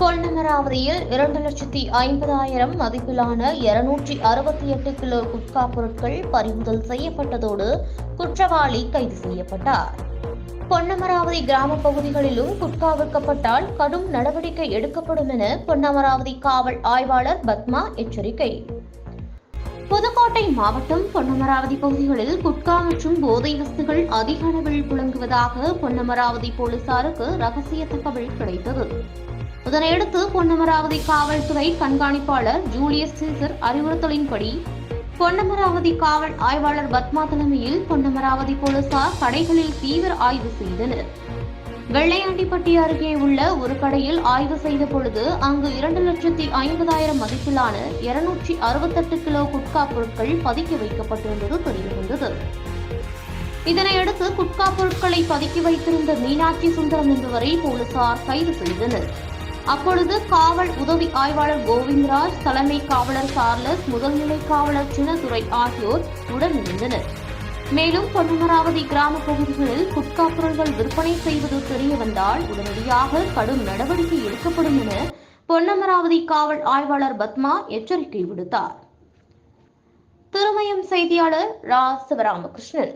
பொன்னமராவதியில் இரண்டு லட்சத்தி ஐம்பதாயிரம் மதிப்பிலான இருநூற்றி அறுபத்தி எட்டு கிலோ குட்கா பொருட்கள் பறிமுதல் செய்யப்பட்டதோடு குற்றவாளி கைது செய்யப்பட்டார். பொன்னமராவதி கிராம பகுதிகளிலும் குட்கா விற்கப்பட்டால் கடும் நடவடிக்கை எடுக்கப்படும் என பொன்னமராவதி காவல் ஆய்வாளர் பத்மா எச்சரிக்கை. புதுக்கோட்டை மாவட்டம் பொன்னமராவதி பகுதிகளில் குட்கா மற்றும் போதை வஸ்துகள் அதிக அளவில் புழங்குவதாக பொன்னமராவதி போலீசாருக்கு ரகசிய தகவல் கிடைத்தது. இதனையடுத்து பொன்னமராவதி காவல்துறை கண்காணிப்பாளர் ஜூலியஸ் சீசர் அறிவுறுத்தலின்படி பொன்னமராவதி காவல் ஆய்வாளர் பத்மா தலைமையில் பொன்னமராவதி போலீசார் கடைகளில் தீவிர ஆய்வு செய்தனர். வெள்ளையாண்டிப்பட்டி அருகே உள்ள ஒரு கடையில் ஆய்வு செய்த பொழுது அங்கு இரண்டு லட்சத்தி ஐம்பதாயிரம் மதிப்பிலான இருநூற்றி அறுபத்தெட்டு கிலோ குட்கா பொருட்கள் பதுக்கி வைக்கப்பட்டிருந்தது தெரியவந்தது. இதனையடுத்து குட்கா பொருட்களை பதுக்கி வைத்திருந்த மீனாட்சி சுந்தரம் என்பவரை போலீசார் கைது செய்தனர். அப்பொழுது காவல் உதவி ஆய்வாளர் கோவிந்தராஜ் தலைமை காவலர் சார்லஸ் முதல்நிலை காவலர் சின்னதுரை ஆகியோர் உடனிருந்தனர் மேலும் பொன்னமராவதி கிராம பகுதிகளில் குட்கா பொருள்கள் விற்பனை செய்வது தெரியவந்தால் உடனடியாக கடும் நடவடிக்கை எடுக்கப்படும் என பொன்னமராவதி காவல் ஆய்வாளர் பத்மா எச்சரிக்கை விடுத்தார். திருமயம் செய்தியாளர் ரா. சிவராமகிருஷ்ணன்.